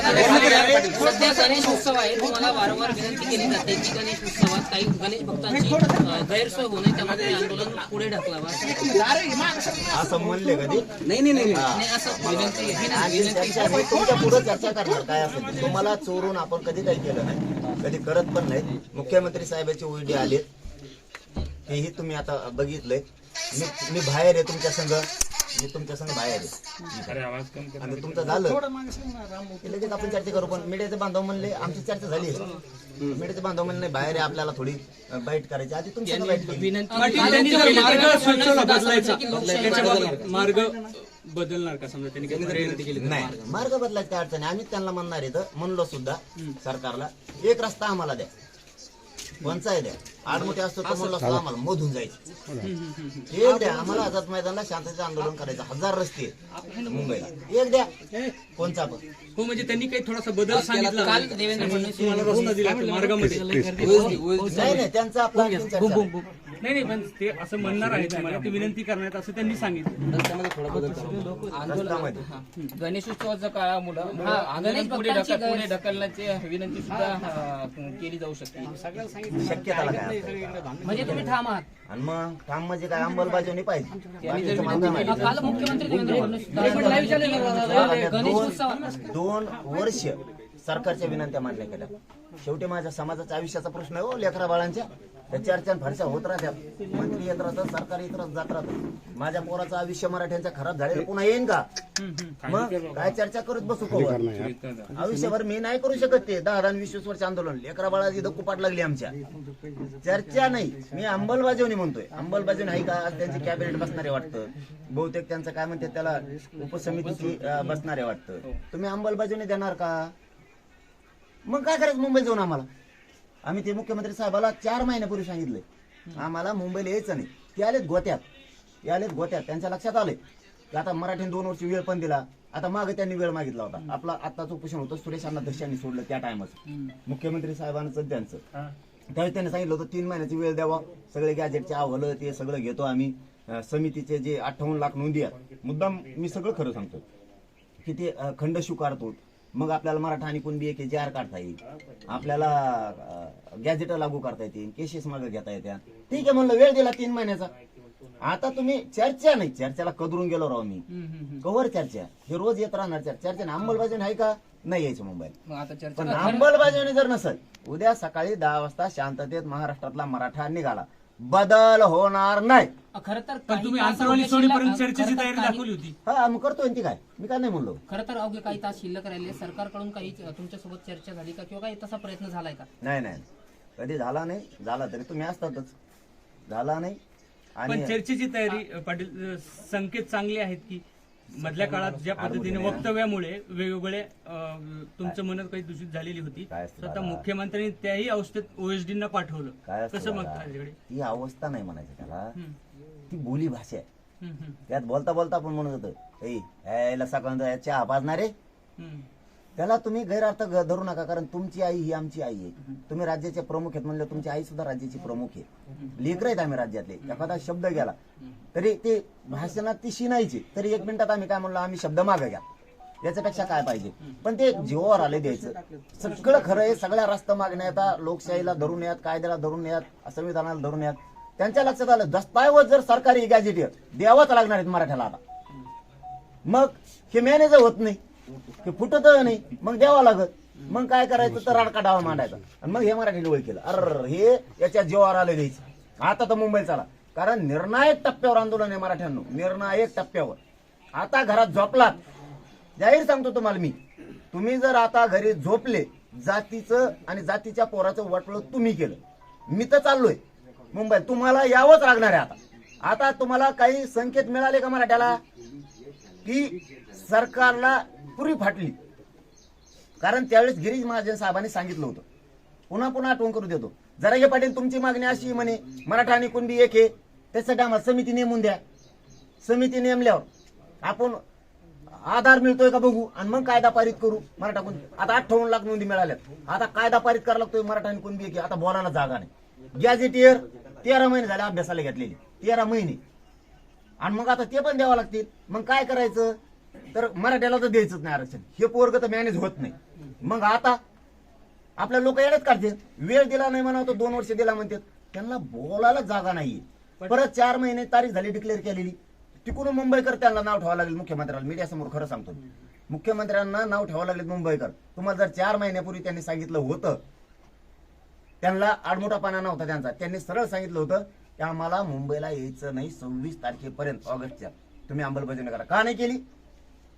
सध्या गणेश उत्सव आहे. तुम्हाला वारंवार विनंती केली जाते की गणेश उत्सवात काही गणेश भक्तांची अ, गैरसोय होऊ नये त्यामुळे हे आंदोलन पुढे ढकलावा असं. म्हणले कधी? नाही असं विनंती तुमच्यापुढे चर्चा करणार. काय असेल. तुम्हाला चोरून आपण कधी काही केलं नाही. कधी करत पण नाही. मुख्यमंत्री साहेबांचे उलटे आलेत. हेही तुम्ही आता बघितलंय. मी मी बाहेर आहे तुमच्या संघ. मी तुमच्या संघ बाहेर आहे. आणि तुमचं झालं. की लगेच आपण चर्चा करू पण मीडियाचे बांधव म्हणले आमची चर्चा झाली आहे. मीडियाचे बांधव म्हणले नाही बाहेर आहे आपल्याला थोडी बाईट करायची. आधी तुमची बाईट केली. मार्ग बदलणार का? समजा त्यांनी? नाही मार्ग. बदलायची अडचण आहे. आम्हीच त्यांना म्हणणार आहे म्हणलो सुद्धा सरकारला एक रस्ता आम्हाला द्या. कोणचा आहे द्या आडमोठे असतो तर म्हणलं असतं आम्हाला मधून जायचं एक द्या आम्हाला आझाद मैदानला शांततेचं आंदोलन करायचं हजार रस्ते आहेत मुंबईला एक द्या कोणचा पण हो म्हणजे त्यांनी काही थोडासा बदल सांगितला काल. देवेंद्र फडणवीस तुम्हाला रस्ता दिला तो मार्गामध्ये नाही नाही त्यांचा आपला. नाही नाही पण ते असं म्हणणार आहे तुम्हाला ते विनंती करण्यात असं त्यांनी सांगितलं. रस्त्यामध्ये. गणेशोत्सवाच्या काळामुळं हा, आंदोलन पुढे ढकल पुढे ढकलण्याची विनंती सुद्धा केली जाऊ शकते. शक्यताला काय? म्हणजे तुम्ही ठाम आहात. आणि मग काम म्हणजे काय? अंमलबजावणी पाहिजे. त्यांनी जर बाकीचं मागं विनंती नाही. केली काल मुख्यमंत्री देवेंद्र फडणवीस सुद्धा गणेशोत्सव दोन वर्ष सरकारच्या विनंत्या मांडल्या गेल्या शेवटी माझ्या समाजाच्या आयुष्याचा प्रश्न आहे हो लेकरा बाळांच्या. त्या चर्चा फारशा होत राहत्या. मंत्री येत राहतात सरकार येत राहत जात राहतं माझ्या पोराचं आयुष्य मराठ्यांचं खराब झालेलं पुन्हा येईन का? मग काय चर्चा करत बसू कोवर आयुष्यभर मी नाही करू शकत ते. दहा दहा वीस वीस वर्ष आंदोलन. लेकरा बाळाची इथं कुपाट लागली आमच्या. चर्चा नाही. मी अंमलबजावणी म्हणतोय. अंमलबजावणी आहे का? आज त्यांची कॅबिनेट बसणारे वाटतं. बहुतेक त्यांचं काय म्हणते त्याला उपसमितीची बसणारे वाटतं. तुम्ही अंमलबजावणी देणार का? मग काय करायचं मुंबईत जाऊन आम्हाला? आम्ही ते मुख्यमंत्री साहेबाला चार महिन्यापूर्वी सांगितले आम्हाला मुंबईला यायचं नाही. ते आलेत गोत्यात. ते आलेत गोत्यात. त्यांच्या लक्षात आले की आता मराठीने दोन वर्ष वेळ पण दिला. आता मागे त्यांनी वेळ मागितला होता. आपला आत्ताचं उपोषण होतं. सुरेश अण्णा दर्शांनी सोडलं त्या टायमाचं मुख्यमंत्री साहेबांचं त्यांचं. त्यावेळी त्यांनी सांगितलं होतं तीन महिन्याची वेळ द्यावा. सगळे गॅजेटचे अहवाल ते सगळं घेतो आम्ही. समितीचे जे अठ्ठावन्न लाख नोंदी आहेत. मुद्दाम मी सगळं खरं सांगतो. की ते खंड स्वीकारतो. मग आपल्याला मराठा आणि कुणबी एक जे आर काढता येईल. आपल्याला गॅजेट लागू करता येतील केसेस मागे घेता येत्या. ठीक आहे म्हणलं वेळ दिला तीन महिन्याचा. आता तुम्ही चर्चा नाही चर्चेला कदरून गेलो राव मी. कवर चर्चा. हे रोज येत राहणार चर्चा. चर्चा अंमलबजावणी आहे का? नाही यायचं चर्चा पण अंमलबजावणी जर नसेल उद्या सकाळी दहा वाजता शांततेत महाराष्ट्रातला मराठा निघाला. बदल होणार नाही. खरं तर पण काही तुम्ही तास सोडीपर्यंत चर्चेची तर तयारी काही- दाखवली होती. हा करतोय ती काय? मी काय नाही म्हणलो. खरं तर अवघे काही तास शिल्लक राहिले. सरकारकडून काही तुमच्यासोबत चर्चा झाली का? किंवा काही तसा प्रयत्न झालाय का? नाही नाही. कधी झाला नाही. झाला तरी तुम्ही असतातच. झाला नाही. पण आणि चर्चेची तयारी अ, पाटील अ, संकेत चांगले आहेत की मधल्या काळात ज्या पद्धतीने वक्तव्यामुळे वेगवेगळे तुमचं मन काही दूषित झालेली होती स्वतः? मुख्यमंत्र्यांनी त्याही अवस्थेत ओएसडी ना पाठवलं. कसं मग ती अवस्था नाही म्हणायची त्याला. ती बोली भाषा आहे. त्यात बोलता बोलता आपण म्हणत होतो "ऐ, यायला सकाळ चहा पाजणारे हम्म. त्याला तुम्ही गैरअर्थ ग- धरू नका कारण तुमची आई ही आमची आई आहे. तुम्ही राज्याचे प्रमुख आहेत म्हणलं तुमची आई सुद्धा राज्याची प्रमुख आहे. लेकर आहेत आम्ही राज्यातले. एखादा शब्द गेला तरी ते भाषणात ती शिनायची तरी एक मिनिटात आम्ही काय म्हणलो आम्ही शब्द मागे घ्या. याच्यापेक्षा काय पाहिजे? पण ते जीवावर आले द्यायचं. सगळं खरं आहे सगळ्या रस्ता मागण्या लोकशाहीला धरून यात कायद्याला धरून यात संविधानाला धरून यात. त्यांच्या लक्षात आलं दस्तावेज जर सरकारी गॅजेट द्यावाच लागणार आहेत मराठ्याला आता. मग हे मॅनेज होत नाही. ते फुटत नाही? मग द्यावं लागत मग काय करायचं? तर राडका डावा मांडायचा. आणि मग हे मराठी ओळख केलं. अर हे याच्या जीवावर आलं द्यायचं. आता तर मुंबई चाला. कारण निर्णायक टप्प्यावर आंदोलन आहे मराठ्यांनो. निर्णायक टप्प्यावर. आता घरात झोपलात. जाहीर सांगतो तुम्हाला मी. तुम्ही जर आता घरी झोपले जातीचं आणि जातीच्या पोराचं वाटलं तुम्ही केलं. मी तर चाललोय. मुंबईत तुम्हाला यावंच लागणार आहे आता. आता तुम्हाला काही संकेत मिळाले का मराठ्याला? की सरकारला पूर्वी फाटली. कारण त्यावेळेस गिरीश महाजन साहेबांनी सांगितलं होतं. पुन्हा पुन्हा आठवण करू देतो. जरागे पाटील तुमची मागणी अशी म्हणे मराठा आणि कुणबी एक आहे त्यासाठी आम्हाला समिती नेमून द्या. समिती नेमल्यावर आपण आधार मिळतोय का बघू आणि मग कायदा पारित करू. मराठा कुणबी आता अठ्ठावन्न लाख नोंदी मिळाल्यात. आता कायदा पारित करायला लागतोय मराठा आणि कुणबी एक आता बोलायला जागा नाही. गॅझेटियर तेरा महिने झाले अभ्यासाला घेतलेले. तेरा महिने. आणि मग आता ते पण द्यावं लागतील. मग काय करायचं? तर मराठ्याला तर द्यायचंच नाही आरक्षण. हे पोरग तर मॅनेज होत नाही. मग आता आपल्या लोक येण्यात काढते वेळ दिला नाही म्हणा तो दोन वर्ष दिला म्हणतात. त्यांना बोलायला जागा नाहीये. परत चार महिने तारीख झाली डिक्लेअर केलेली. तिकडून मुंबईकर त्यांना नाव ठेवावं लागेल मुख्यमंत्र्याला. मीडिया समोर खरं सांगतो मुख्यमंत्र्यांना नाव ठेवावं लागेल मुंबईकर. तुम्हाला जर चार महिन्यापूर्वी त्यांनी सांगितलं होतं त्यांना आडमोठापणा नव्हता त्यांचा. त्यांनी सरळ सांगितलं होतं की आम्हाला मुंबईला यायचं नाही सव्वीस तारखेपर्यंत ऑगस्टच्या. तुम्ही अंमलबजावणी करा. का नाही केली?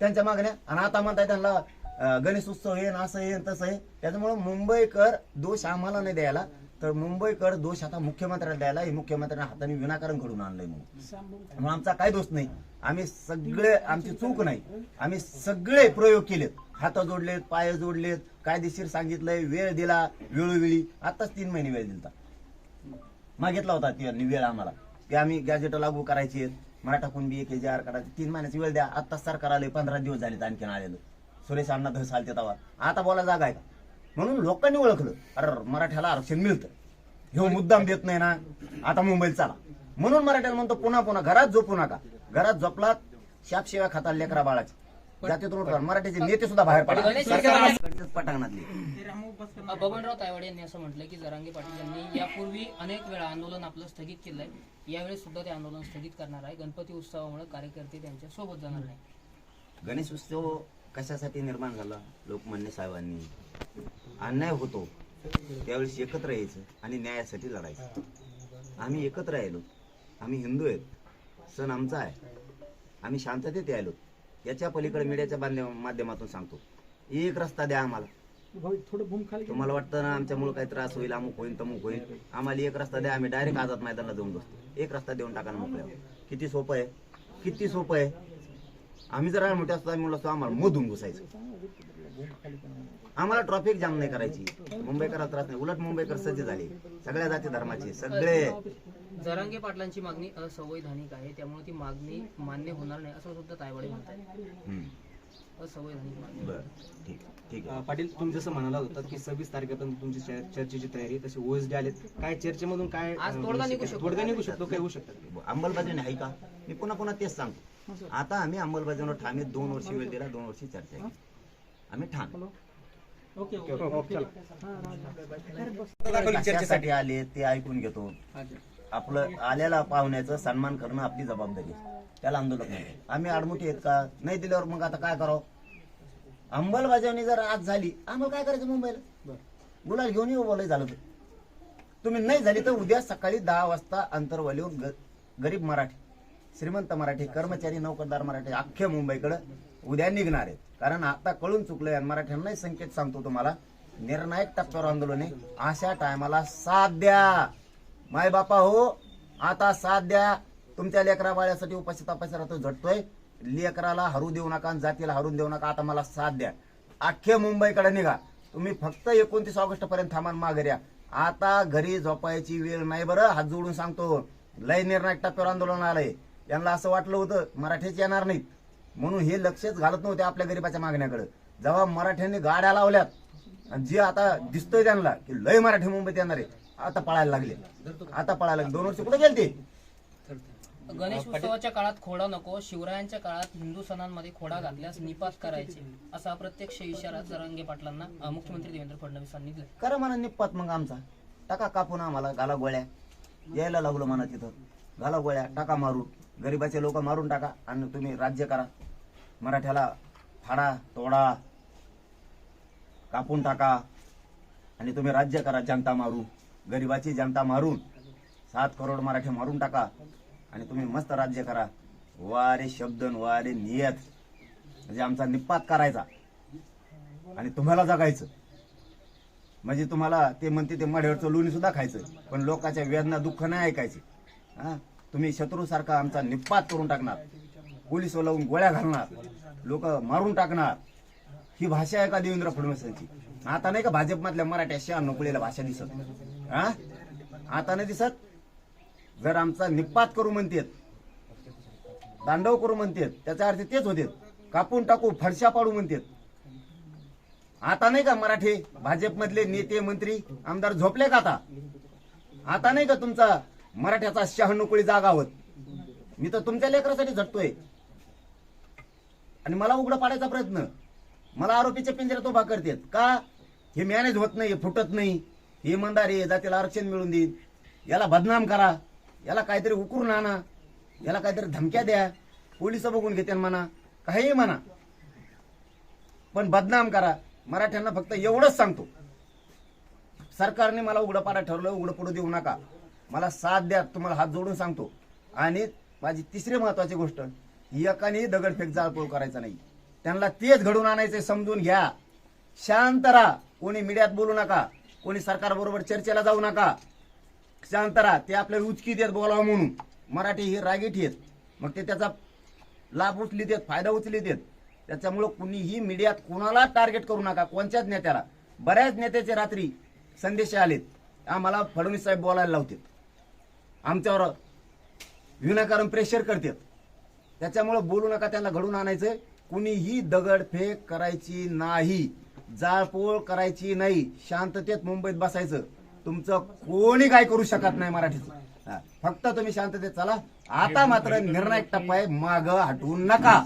त्यांच्या मागण्या. आणि आता म्हणताय त्यांना गणेश उत्सव येईन असं येईन तसं आहे. त्याच्यामुळे मुंबईकर दोष आम्हाला नाही द्यायला. तर मुंबईकर दोष आता मुख्यमंत्र्याला द्यायला. हे मुख्यमंत्र्यांना हाताने विनाकारण घडून आणलंय म्हणून. आमचा काय दोष नाही. आम्ही सगळे आमची चूक नाही. आम्ही सगळे प्रयोग केलेत. हात जोडलेत पाय जोडलेत कायदेशीर सांगितलंय वेळ दिला वेळोवेळी. आताच तीन महिने वेळ दिलता. मागितला होता त्यांनी वेळ आम्हाला. की आम्ही गॅजेट लागू करायचे मराठा कुणबी एक हजार करायचे तीन महिन्याची वेळ द्या. आता सरकार आले पंधरा दिवस झाले आणखीन आलेलं. सुरेश अण्णा धस आलते तवा आता बोला जागा आहे का? म्हणून लोकांनी ओळखलं. अरे मराठ्याला आरक्षण मिळतं. ह्यो मुद्दाम देत नाही ना. आता मुंबईत चला. म्हणून मराठ्याला म्हणतो पुन्हा पुन्हा घरात झोपू नका. घरात झोपलात शाप शिव्या खातात लेकरा बाळाची. जातीतून. मराठीचे नेते सुद्धा बाहेर पडा. गणेश सरकार पटांगणातले. बबनराव तायवाडे यांनी असं म्हटलं की जरांगे पाटील यांनी यापूर्वी अनेक वेळा आंदोलन आपलं स्थगित केलंय. यावेळी सुद्धा ते आंदोलन स्थगित करणार आहे. गणपती उत्सवामुळे कार्यकर्ते त्यांच्यासोबत जाणार नाही. गणेश उत्सव कशासाठी निर्माण झाला? लोकमान्य साहेबांनी. अन्याय होतो. त्यावेळेस एकत्र यायचं आणि न्यायासाठी लढायचं. आम्ही एकत्र राहिलो आम्ही हिंदू आहेत. सण आमचा आहे. आम्ही शांततेत यायलो. याच्या पलीकडे मीडियाच्या माध्यमातून सांगतो. एक रस्ता द्या आम्हाला. तुम्हाला वाटतं ना आमच्यामुळे काही त्रास होईल अमुक होईल तमुक होईल. आम्हाला एक रस्ता द्या आम्ही डायरेक्ट आझाद मैदानाला जाऊन बसतो. एक रस्ता देऊन टाका ना मोकळ्या किती सोपं आहे? किती सोपं आहे? आम्ही जर मोठे असतो आम्ही म्हणलो असतो आम्हाला मोधून घुसायचं. आम्हाला ट्रॉफिक जाम नाही करायची. मुंबईकरात त्रास नाही. उलट मुंबईकर सज्ज झाले. सगळ्या जाती धर्माचे सगळे. जरांगे पाटलांची मागणी असंवैधानिक आहे. त्यामुळे ती मागणी मान्य होणार नाही असं सुद्धा तायवाडे म्हणतात हम्म. असंवैधानिक मागणी बरं ठीक ठीक आहे. अं, पाटील तुम्ही जसं म्हणाला होता की सव्वीस तारखेपर्यंत तुमची चर- चर्चेची तयारी तशी ओएसडी आलेत. काय चर्चेमधून काय आज अं, तोडगा निघू शकतो. तोडगा निघू शकतो काय? होऊ शकतात अंमलबजावणी आहे का? मी पुन्हा पुन्हा तेच सांगतो. आता आम्ही अंमलबजावणी ठाणे दोन वर्ष वेळ दिला दोन वर्षी चर्चा केली. आम्ही ठाण कशासाठी आले ते ऐकून घेतो. आपलं आलेला पाहुण्याचं सन्मान करणं आपली जबाबदारी. त्याला आंदोलक नाही. आम्ही आडमुठी आहेत का? नाही दिल्यावर मग आता काय करावं? अंमलबजावणी जर आज झाली आम्हाला काय करायचं मुंबईला? गुलाल घेऊन येऊ बोलाय झालं तुम्ही नाही झाली तर उद्या सकाळी दहा वाजता अंतरवालीहून ग- गरीब मराठी श्रीमंत मराठी कर्मचारी नोकरदार मराठी अख्ख्या मुंबईकडे उद्या निघणार आहेत. कारण आता कळून चुकलंय आणि मराठ्यांनाही संकेत सांगतो तुम्हाला निर्णायक टप्प्यावर आंदोलन आहे. अशा टायमाला साथ द्या. माय बापा हो आता साथ द्या. तुमच्या लेकरा बाळ्यासाठी उपाशी तापाशी राहतो झटतोय. लेकराला हरू देऊ नका आणि जातीला हरून देऊ नका आता मला साथ द्या. अख्खे मुंबईकडे निघा. तुम्ही फक्त एकोणतीस ऑगस्ट पर्यंत थांबान माघारी या. आता घरी झोपायची वेळ नाही बरं हात जोडून सांगतो. लय निर्णायक टप्प्यावर आंदोलन आलंय. यांना असं वाटलं होतं मराठीच येणार नाहीत. म्हणून हे लक्षच घालत नव्हते आपल्या गरीबाच्या मागण्याकडे. जेव्हा मराठ्यांनी गाड्या लावल्यात आणि जे आता दिसतोय त्यांना की लय मराठी मुंबईत येणार आहे. आता पळायला लागले. आता पळायला लागले. दोन वर्ष कुठे गेले ते गणेश उत्सवाच्या काळात खोडा नको शिवरायांच्या काळात हिंदू सणांमध्ये खोडा घातल्यास निपात करायचे असा अप्रत्यक्ष इशारा जरांगे पाटलांना मुख्यमंत्री देवेंद्र फडणवीसांनी दिला करा म्हणा निप्पात मग आमचा. टाका कापून आम्हाला घाला गोळ्या. यायला लागलो म्हणा तिथं. घाला गोळ्या टाका मारून. गरीबाचे लोक मारून टाका आणि तुम्ही राज्य करा. मराठ्याला फाडा तोडा कापून टाका. आणि तुम्ही राज्य करा जनता मारू. गरिबाची जनता मारून सात करोड मराठी मारून टाका आणि तुम्ही मस्त राज्य करा. वारे शब्द वारे नियत. म्हणजे आमचा निपात करायचा. आणि तुम्हाला जगायचं. म्हणजे तुम्हाला ते म्हणते ते मढ्यावरचं लोणी सुद्धा खायचं. पण लोकांच्या वेदना दुःख नाही ऐकायचे. हा? तुम्ही शत्रूसारखा आमचा निपात करून टाकणार. पोलीस लावून गोळ्या घालणार. लोक मारून टाकणार. ही भाषा आहे का देवेंद्र फडणवीसांची. आता नाही का भाजपमधल्या मराठ्या शहा नोकळीला भाषा दिसत. हा? आता नाही दिसत? जर आमचा निपात करू म्हणतेत दांडव करू म्हणतेत त्याचा अर्थ तेच होते कापून टाकू फरशा पाडू म्हणतेत. आता नाही का मराठी भाजपमधले नेते मंत्री आमदार झोपले का आता? आता नाही का तुमचा मराठ्याचा शहाण्णुकुळी जागा आहोत मी तर तुमच्या लेकरासाठी झटतोय. आणि मला उघडं पाडायचा प्रयत्न. मला आरोपीच्या पिंजऱ्यात उभा करतात. का? हे मॅनेज होत नाही हे फुटत नाही. इमानदारी आहे, जातीला आरक्षण मिळून देईन. याला बदनाम करा. याला काहीतरी उकरून आणा. याला काहीतरी धमक्या द्या. पोलीस बघून घेते म्हणा. काहीही म्हणा. पण बदनाम करा. मराठ्यांना फक्त एवढंच सांगतो. सरकारने मला उघडपाडा ठरवलं उघडं पडू देऊ नका. मला साथ द्या तुम्हाला हात जोडून सांगतो. आणि माझी तिसरी महत्वाची गोष्ट एकाने दगडफेक जाळपोळ करायचा नाही. त्यांना तेच घडून आणायचं समजून घ्या. शांत राहा. कोणी मीडियात बोलू नका. कोणी सरकारबरोबर चर्चेला जाऊ नका. शांत राहा ते आपल्याला उचकी देत बोलावं म्हणून. मराठी ही रागीट येत मग ते त्याचा लाभ उचली देत फायदा उचली देत त्याच्यामुळं कुणीही मीडियात कुणाला टार्गेट करू नका. कोणत्याच नेत्याला. बऱ्याच नेत्याचे रात्री संदेश आलेत. आम्हाला फडणवीस साहेब बोलायला लावतात. आमच्यावर विनाकारण प्रेशर करतात. त्याच्यामुळं बोलू नका त्यांना घडून आणायचं कुणीही दगडफेक करायची नाही. जाळपोळ करायची नाही शांततेत मुंबईत बसायचं तुमचं कोणी काय करू शकत नाही मराठीचं हा. फक्त तुम्ही शांततेत चला आता मात्र निर्णायक टप्पा आहे माग हटवू नका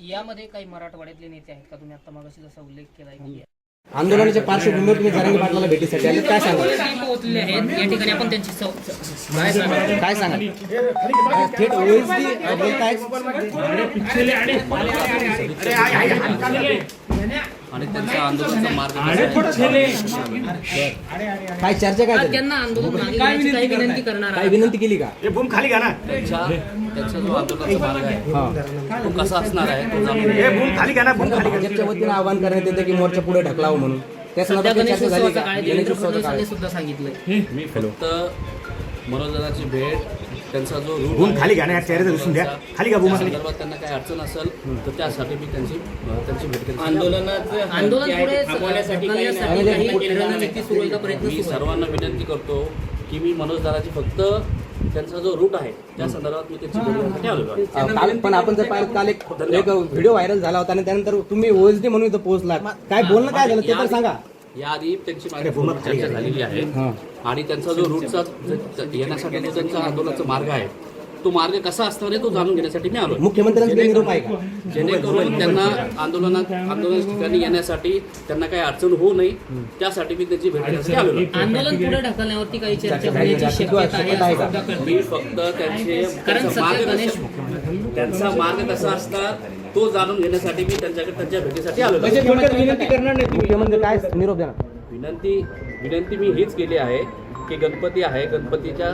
यामध्ये काही मराठवाड्यातले नेते आहेत का तुम्ही आता मागाशी जसा उल्लेख केलाय की आंदोलनाच्या पार्श्वभूमीवर तुम्ही जरांगे पाटलाला भेटीसाठी आले काय सांगा पोहोचले आहेत या ठिकाणी आपण त्यांची सव- काय सांगा काय सांगा थेट ओएसडी बोलतायत आणि त्यांच्या आंदोलनाचा मार्ग काय चर्चा काय? त्यांना आंदोलन काही विनंती करणार काय विनंती केली का? त्यांच्या त्यांचा जो आंदोलनाचा मार्ग आहे तो कसा असणार आहे? तो घ्या. भाजपच्या वतीनं आवाहन करण्यात येतं की मोर्चा पुढे ढकलावं म्हणून. त्या संदर्भात चर्चा झाली का? सुद्धा सांगितलंय. मी फक्त भेट त्यांचा जो रूट बूम खाली घ्या ना, दिसून द्या. खाली घ्या. संदर्भात त्यांना काही अडचण असेल तर त्यासाठी मी त्यांची त्यांची भेट घेतली. आंदोलन पुढे ढकलण्यासाठी काही रणनीती सुरू आहे का प्रयत्न मी सुरू आहे? सर्वांना विनंती करतो की मी मनोज दादाची फक्त त्यांचा जो रूट आहे त्या संदर्भात मी त्यांची भेट घेण्यासाठी आलेलो आहे अं, काल पण आपण जर पाहिलं काल एक एक व्हिडिओ व्हायरल झाला होता आणि त्यानंतर तुम्ही ओएसडी म्हणून इथं पोहोचलात. काय बोलणं काय झालं? ते तर सांगा. याआधी त्यांची चर्चा झालेली आहे. आणि त्यांचा जो रूटचा येण्यासाठी जो त्यांचा आंदोलनाचा मार्ग आहे तो मार्ग कसा असणार आहे तो जाणून घेण्यासाठी मी आलो का? जेणेकरून त्यांना आंदोलनात आंदोलन ठिकाणी येण्यासाठी त्यांना काही अडचण होऊ नये त्यासाठी मी त्यांची भेट घेण्यासाठी आहे. आंदोलन पुढे ढकलण्यावरती काही चर्चा होण्याची शक्यता आहे. मी फक्त त्यांचे मार्ग त्यांचा मार्ग कसा असणार तो जाणून घेण्यासाठी मी त्यांच्याकडे त्यांच्या भेटीसाठी आलेलो आहे. मुख्यमंत्री काय निरोप देणार विनंती विनंती मी हीच केली आहे की गणपती आहे गणपतीच्या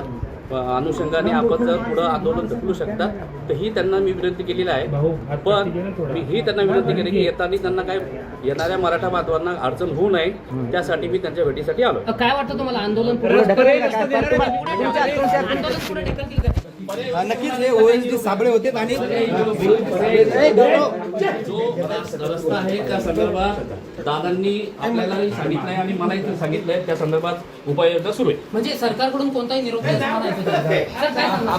अनुषंगाने आपण जर पुढं आंदोलन ढकलू शकता तर ही त्यांना मी विनंती केलेली आहे. पण मी ही त्यांना विनंती केली की येताना त्यांना काय येणाऱ्या मराठा बांधवांना अडचण होऊ नये त्यासाठी मी त्यांच्या भेटीसाठी आलो काय वाटतं तुम्हाला? आंदोलन पुढे ढकलतील का? नक्कीच हे ओएसडी साबळे होते आणि जो रस्ता आहे त्या संदर्भात दादांनी आपल्याला सांगितलंय आणि मलाही सांगितलंय. त्या संदर्भात उपाययोजना सुरू आहे. म्हणजे सरकारकडून कोणताही निरोप? सर, काय सांगणार?